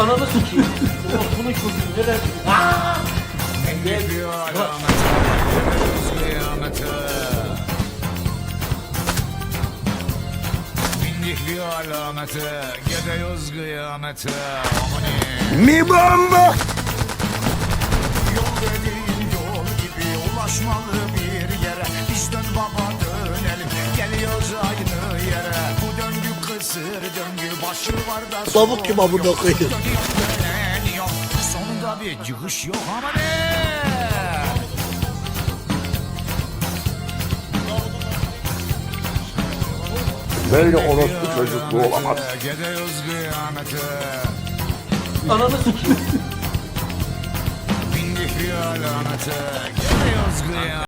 Ananı sikeyim. Bunun çocuğu nereye? Aaa! Geliyor alameti, kıyameti. Gidiyoruz kıyameti. Mi bomba. Yol dediğin yol gibi ulaşmalı kısır döngü başı var da Tavuk gibi amına yok sonunda bir çıkış yok ama ne? Böyle orospu çocukluğu olamaz. Gidiyoruz kıyamete Ananı sikeyim. Bindik bir alamete Gidiyoruz kıyamete